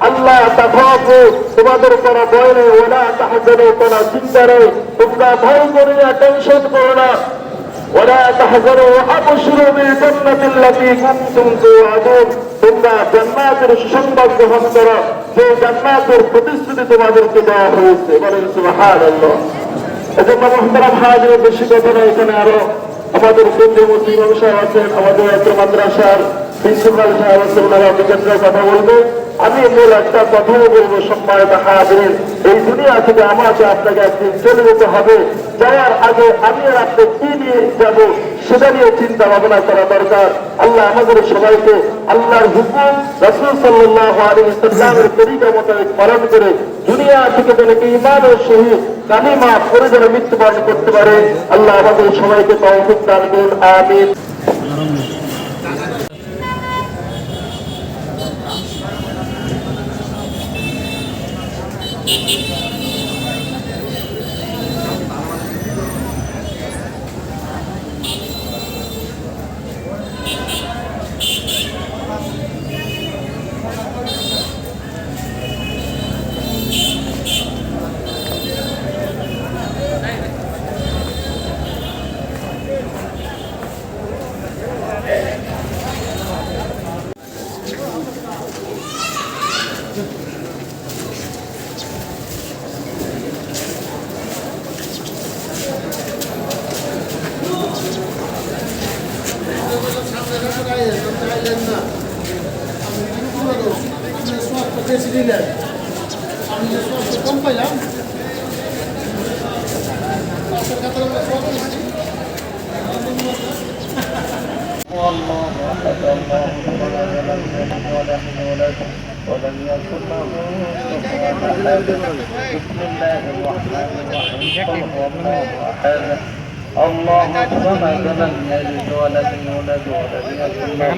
আল্লাহ সুসংবাদ গ্রহণ যে প্রতিশ্রুতি তোমাদেরকে দেওয়া হয়েছে এজন্য বেশি কথা এখানে আরও আমাদের কেন্দ্রীয় মন্ত্রী ব্যবসায় আছেন, আমাদের মাদ্রাসার দুনিয়া থেকে যেন ইমানের সহিত কালিমা করে যেন মৃত্যুবরণ করতে পারে। আল্লাহ আমাদের সবাইকে আমিন। দিলেন আমি যে সবচেয়ে কম পাইলাম আপনার কাতার আমরা সব দিচ্ছি والله احد الله صمد لم يلد ولم يولد ولم يكن له كفوا احد بسم الله الرحمن الرحيم قل هو الله احد الله الصمد لم يلد ولم يولد ولم يكن له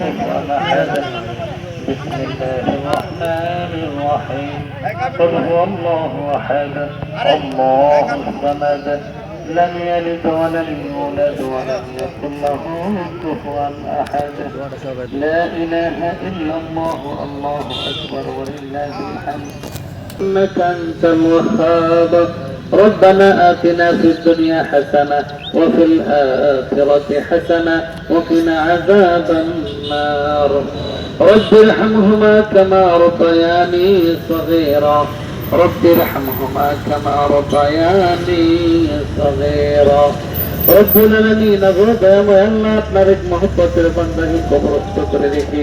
كفوا احد بسم الله الرحمن الرحيم. قل هو الله أحد. الله الصمد لم يلد ولم يولد ولم يكن له كفوا أحد. لا إله إلا الله الله أكبر ولله الحمد. انك أنت الوهاب. ربنا آتنا في الدنيا حسنة وفي الآخرة حسنة وقنا عذاب النار رب ارحمهما كما ربياني صغيرا رب ارحمهما كما ربياني صغيرا رب العالمين غربا আল্লাহ আপনার এক মহব্বতের বান্দাকে কবরস্থ করে রেখে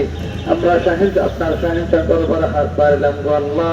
আমরা শাহিদ আপনার শাহিদটা দরবারে হাত পারলাম গো আল্লাহ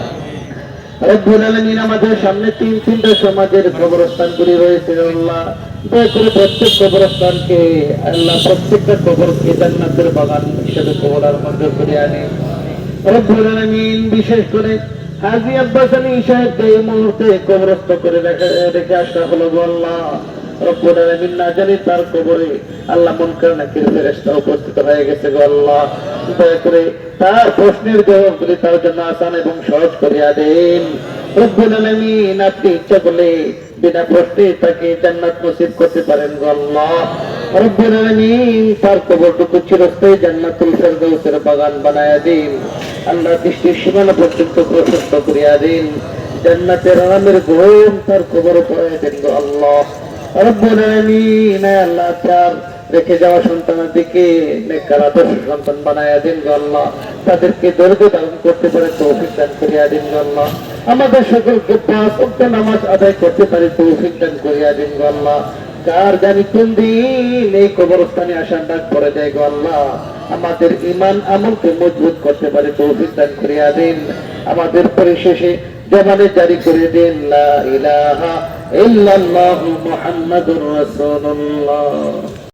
রব্বুল আলামিন আমাদের সামনে তিন তিনটা সমাজের রয়েছে, আল্লাহ। দয়া করে প্রত্যেক কবরস্থানকে, আল্লাহ প্রত্যেকটা বাগান হিসেবে কবর আর মধ্যে করে আনে। রব্বুল বিশেষ করে হাজি আব্বাস আলী সাহেবকে এই মুহূর্তে কবরস্থ করে রেখে আসা হলো আল্লাহ। রব্বুল না জানি তার কবরে আল্লাহ মুনকার নাকির ফেরেশতা উপস্থিত হয়ে গেছে গো আল্লাহ। দয়া করে তার প্রশ্নের জবাবগুলি তার জন্য আসান এবং সহজ করিয়া দেন। আপনি ইচ্ছা করলে বিনা প্রশ্নে তাকে জান্নাত নসিব করতে পারেন আল্লাহ। তার কবরটুকু চিরস্থায়ী জান্নাতুল ফেরদৌসের বাগান বানায়া দিন। আল্লাহ দৃষ্টির সীমানা পর্যন্ত প্রশস্ত করিয়া দিন। জান্নাতের আরামের তার কবর দেন আল্লাহ। রব্বুল আল্লাহ তার রেখে যাওয়া সন্তানের দিকে নেককার আদর্শ সন্তান বানায়া দিন আল্লাহ। তাদেরকে দৈর্ঘ্য ধারণ করতে পারে, তৌফিক দান করিয়া দিন আল্লাহ। আমাদের সকলকে পাঁচ ওয়াক্ত নামাজ আদায় করতে পারে, তৌফিক দান করিয়া দিন আল্লাহ। কার জানি কোন দিন এই কবরস্থানে আসার ডাক পরে যায় গো আল্লাহ। আমাদের ইমান আমলকে মজবুত করতে পারে, তৌফিক দান করিয়া দিন আমাদের পরিশেষে জবানে জারি করে দিন, লা ইলাহা ইল্লাল্লাহু মুহাম্মাদুর রাসূলুল্লাহ।